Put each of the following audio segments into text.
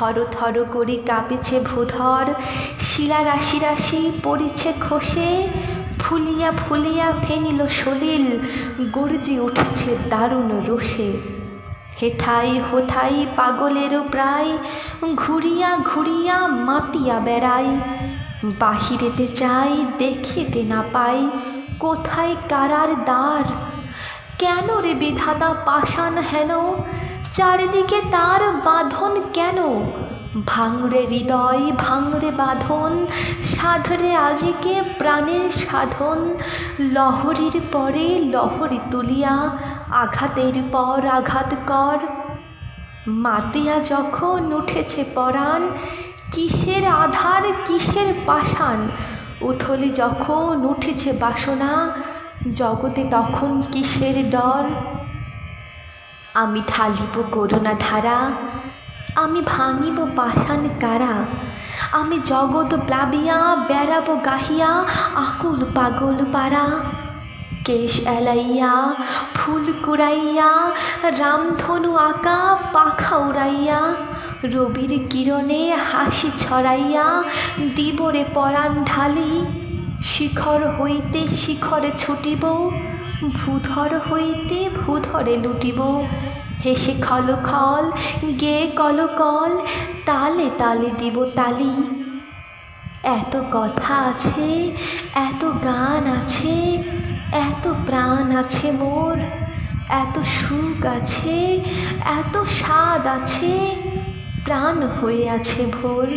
থর থর করে কাঁপেছে ভূধর। শিলা রাশি রাশি পড়িছে খসে। ফুলিয়া ফুলিয়া ফেনিল সলিল। গর্জি উঠেছে দারুণ রোষে হেথাই হোথাই পাগলেরও প্রায়। ঘুরিয়া ঘুরিয়া মাতিয়া বেড়াই। বাহিরেতে চাই, দেখিতে না পাই। কোথায় কারার দ্বার? কেন রে বিধাতা পাষাণ হেন? চারিদিকে তার বাঁধন কেন? ভাঙরে হৃদয়, ভাঙরে বাঁধন, সাধরে আজিকে প্রাণের সাধন। লহরীর পরে লহরী তুলিয়া, আঘাতের পর আঘাত কর। মাতিয়া যখন উঠেছে পরাণ, কিসের আধার, কিসের পাষাণ? উথলি যখন উঠেছে বাসনা, জগতে তখন কিসের ডর? আমি ঢালিব করুণা ধারা আমি ভাঙিব পাষাণ কারা? আমি জগৎ প্লাবিয়া, বেড়াবো গাহিয়া, আকুল পাগল পারা। কেশ এলাইয়া, ফুল কুড়াইয়া, রামধনু আঁকা, পাখা উড়াইয়া। রবির কিরণে হাসি ছড়াইয়া, দিবরে পরাণ ঢালি। শিখর হইতে শিখরে ছুটিব, ভূধর হইতে ভূধরে লুটিব। হেসে খল খল, গে কল কল, তালে তালে দিব তালি। এত কথা আছে, এত গান আছে, এত প্রাণ আছে মোর, এত সুখ আছে, এত স্বাদ আছে, প্রাণ হয়ে আছে ভোর।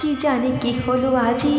কি জানি কি হলো আজি?